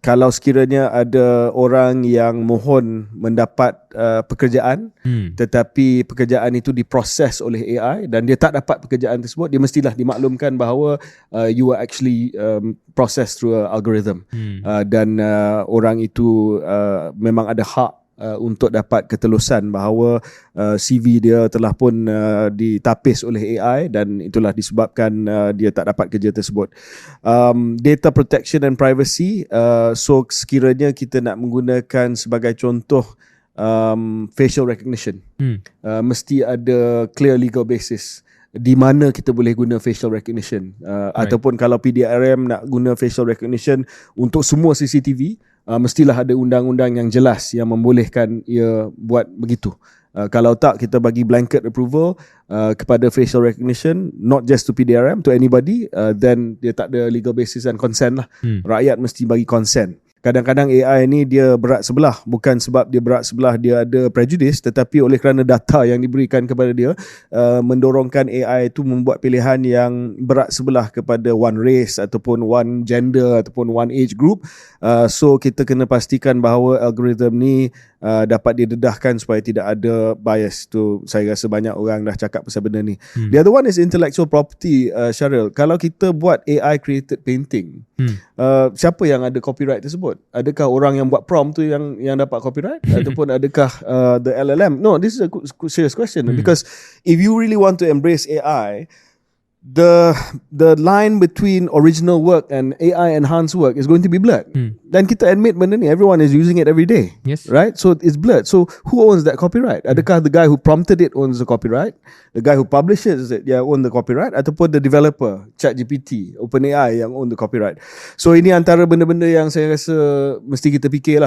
kalau sekiranya ada orang yang mohon mendapat uh, pekerjaan Hmm. tetapi pekerjaan itu diproses oleh AI dan dia tak dapat pekerjaan tersebut dia mestilah dimaklumkan bahawa uh, you are actually um, processed through a algorithm Hmm. uh, dan uh, orang itu uh, memang ada hak uh, untuk dapat ketelusan bahawa uh, CV dia telah pun uh, ditapis oleh AI dan itulah disebabkan uh, dia tak dapat kerja tersebut. Um, data protection and privacy uh, so sekiranya kita nak menggunakan sebagai contoh um, facial recognition Hmm. uh, mesti ada clear legal basis di mana kita boleh guna facial recognition uh, Right. ataupun kalau PDRM nak guna facial recognition untuk semua CCTV uh, mestilah ada undang-undang yang jelas yang membolehkan ia buat begitu. Uh, kalau tak kita bagi blanket approval uh, kepada facial recognition not just to PDRM to anybody uh, then dia tak ada legal basis and consent lah. Hmm. rakyat mesti bagi consent kadang-kadang AI ni dia berat sebelah. Bukan sebab dia berat sebelah dia ada prejudice tetapi oleh kerana data yang diberikan kepada dia uh, mendorongkan AI itu membuat pilihan yang berat sebelah kepada one race ataupun one gender ataupun one age group. Uh, so kita kena pastikan bahawa algorithm ni uh, dapat didedahkan supaya tidak ada bias tu saya rasa banyak orang dah cakap pasal benda ni Hmm. the other one is intellectual property uh, Syaril kalau kita buat AI created painting Hmm. uh, siapa yang ada copyright tersebut? Adakah orang yang buat prompt tu yang yang dapat copyright ataupun adakah uh, the LLM? No, this is a serious question Hmm. because if you really want to embrace AI, the the line between original work and AI enhanced work is going to be blurred. Hmm. Dan kita admit benda ni everyone is using it every day. Yes. Right? So it's blurred. So who owns that copyright? Adakah the guy who prompted it owns the copyright? The guy who publishes it yang own the copyright ataupun the developer, ChatGPT, OpenAI yang own the copyright. So ini antara benda-benda yang saya rasa mesti kita fikir lah